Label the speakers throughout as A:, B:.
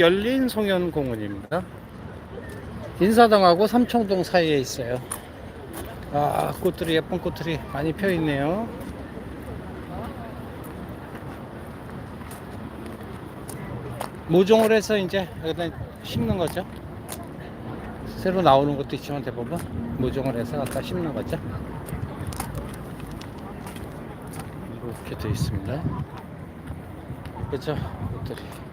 A: 열린 송현공원입니다. 인사동하고 삼청동 사이에 있어요. 아, 꽃들이 예쁜 꽃들이 많이 펴 있네요. 모종을 해서 이제 여기다 심는 거죠. 새로 나오는 것도 있지만 대부분 모종을 해서 갖다 심는 거죠. 이렇게 되어 있습니다. 그죠? 꽃들이.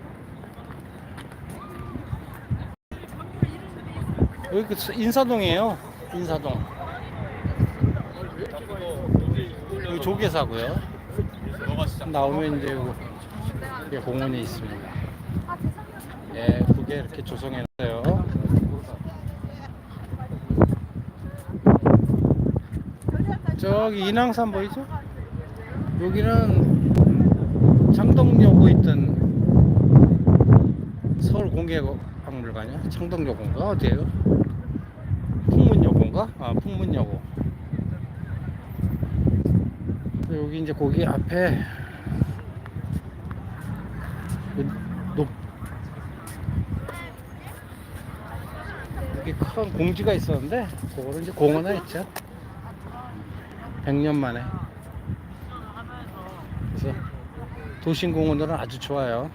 A: 여기 그 인사동이에요. 인사동. 여기 조개사고요. 나오면 이제 이게 공원이 있습니다. 예, 그게 이렇게 조성해놨어요. 저기 인왕산 보이죠? 여기는 창동여고 있던 서울 공개박물관이야? 창동여고인가 어디에요? 풍문여고인가? 아 풍문여고. 여기 이제 거기 앞에 그높 여기 큰 공지가 있었는데 그거를 이제 공원화 했죠. 100년 만에. 그래서 도심공원으로는 아주 좋아요.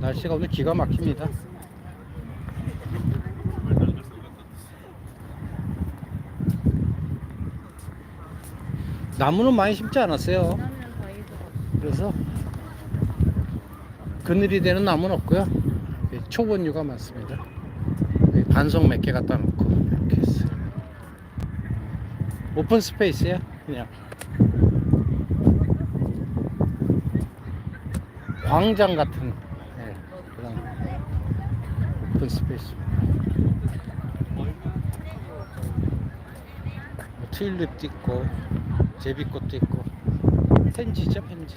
A: 날씨가 오늘 기가 막힙니다 나무는 많이 심지 않았어요. 그래서 그늘이 되는 나무는 없고요. 초본류가 많습니다. 반석 몇 개 갖다 놓고 이렇게 했어요. 오픈 스페이스야 그냥. 광장 같은 예, 그런 오픈 스페이스. 뭐 튤립도 있고 제비꽃도 있고. 펜지죠 펜지.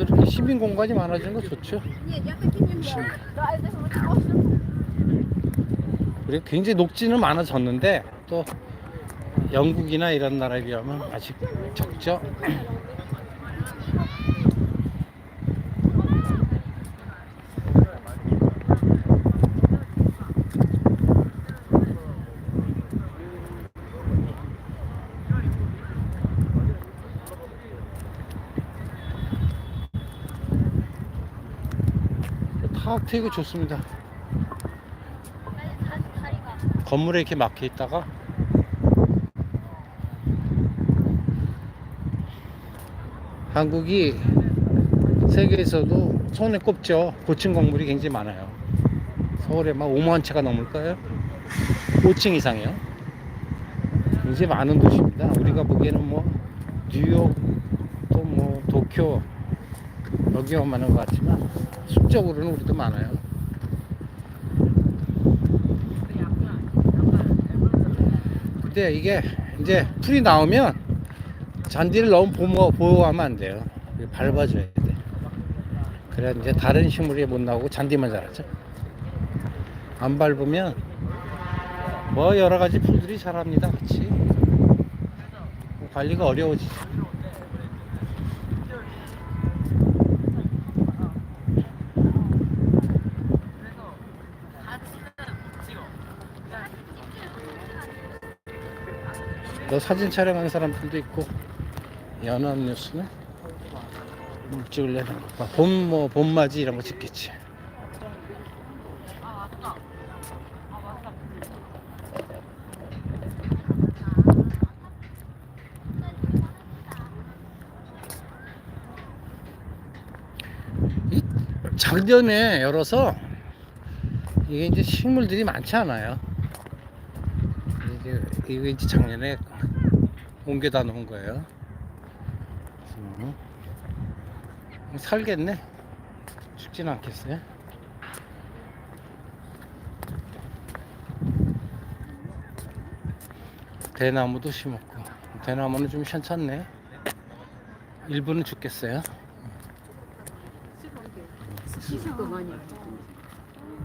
A: 이렇게 시민 공간이 많아지는 거 좋죠? 그리고 굉장히 녹지는 많아졌는데 또 영국이나 이런 나라에 비하면 아직 적죠? 탁 트이고 좋습니다. 건물에 이렇게 막혀 있다가 한국이 세계에서도 손에 꼽죠. 고층 건물이 굉장히 많아요. 서울에 막 5만 채가 넘을 거예요. 5층 이상이요. 굉장히 많은 도시입니다. 우리가 보기에는 뭐 뉴욕 또 뭐 도쿄 여기만 많은 것 같지만 수적으로는 우리도 많아요. 근데 이게 이제 풀이 나오면 잔디를 너무 보호, 보호하면 안 돼요. 밟아줘야 돼. 그래야 이제 다른 식물이 못 나오고 잔디만 자라죠. 안 밟으면 뭐 여러 가지 풀들이 자랍니다. 같이 관리가 어려워지죠. 또 사진 촬영하는 사람들도 있고 연합뉴스는 뭘 찍을래? 봄 뭐 봄맞이 이런 거 찍겠지. 이 작년에 열어서 이게 이제 식물들이 많지 않아요. 이게 이거 이제 작년에 옮겨다 놓은 거예요. 음. 살겠네. 죽진 않겠어요. 대나무도 심었고 대나무는 좀 괜찮네. 일부는 죽겠어요.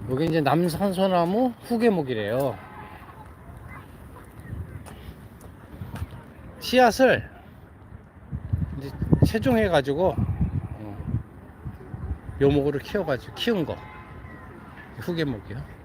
A: 여기 이제 남산소나무 후계목이래요. 씨앗을 이제 채종해가지고 어, 묘목으로 키워 가지고 키운 거 후계목이요.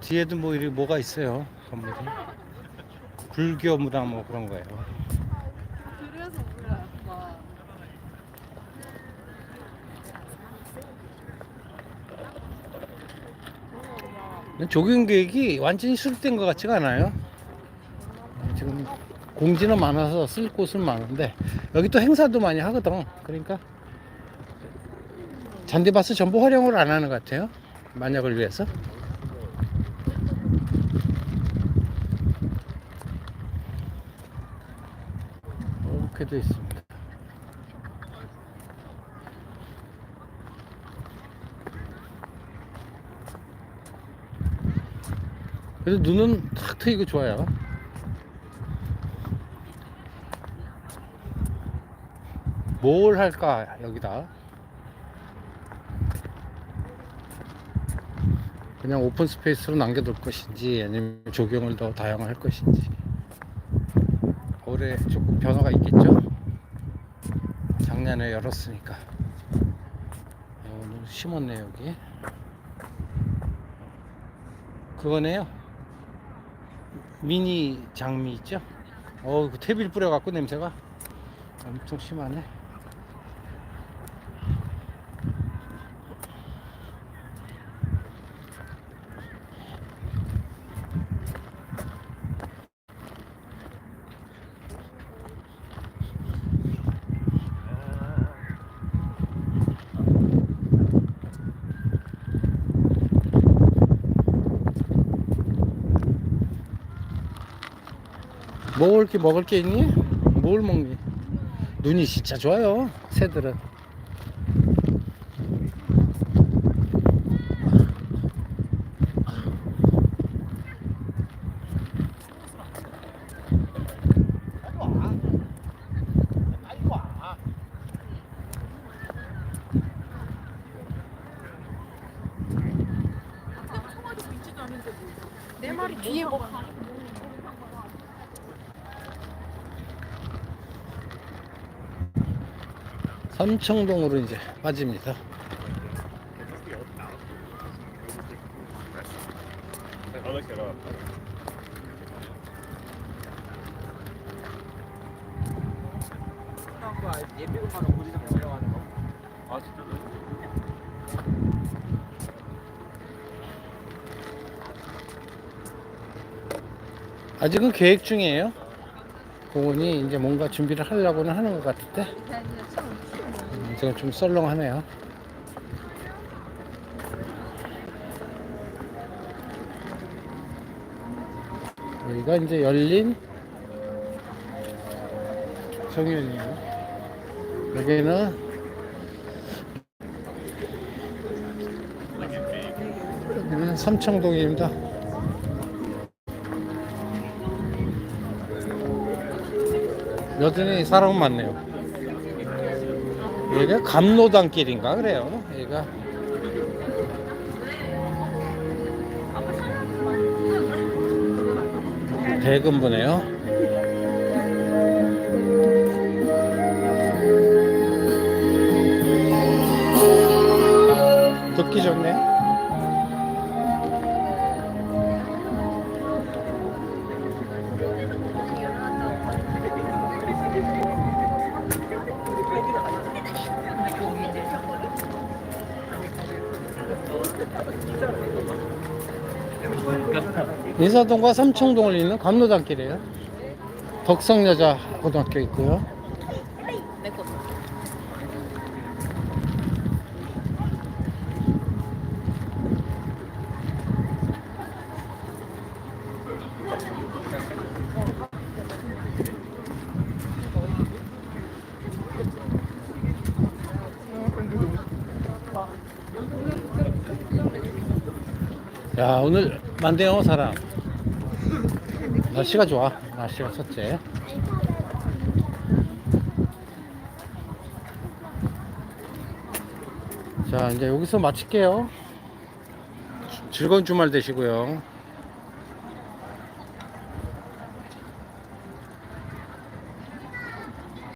A: 뒤에도 뭐 이리 뭐가 있어요 건물이 불교 무당 뭐 그런 거예요.
B: 그래서 몰라. 막.
A: 조경 계획이 완전히 수립된 것 같지가 않아요. 지금 공지는 많아서 쓸 곳은 많은데 여기 또 행사도 많이 하거든. 그러니까 잔디밭을 전부 활용을 안 하는 것 같아요. 만약을 위해서. 이렇게 돼 있습니다. 그래도 눈은 탁 트이고 좋아요. 뭘 할까 여기다? 그냥 오픈 스페이스로 남겨둘 것인지 아니면 조경을 더 다양화할 것인지. 올해 조금 변화가 있겠죠? 작년에 열었으니까. 어, 오늘 심었네 여기. 그거네요 미니 장미 있죠? 어, 그 테빌 뿌려갖고 냄새가 엄청 심하네 먹을 게 먹을 게 있니? 뭘 먹니? 눈이 진짜 좋아요. 새들은.
B: 내 말이 뒤에 뭐.
A: 삼청동으로 이제 빠집니다.
C: 아?
A: 아직은 계획 중이에요. 공원이 이제 뭔가 준비를 하려고는 하는 것 같은데 음, 지금 좀 썰렁하네요. 여기가 이제 열린 정연이에요. 여기는 여기는 삼청동입니다. 여전히 사람 많네요. 여기가 감로단길인가 그래요. 여기가 대금부네요. 듣기 좋네. 인사동과 삼청동을 잇는 감로단길이에요. 덕성여자 고등학교 있고요. 야 오늘 많네요 사람. 날씨가 좋아. 날씨가 첫째. 자 이제 여기서 마칠게요. 즐거운 주말 되시고요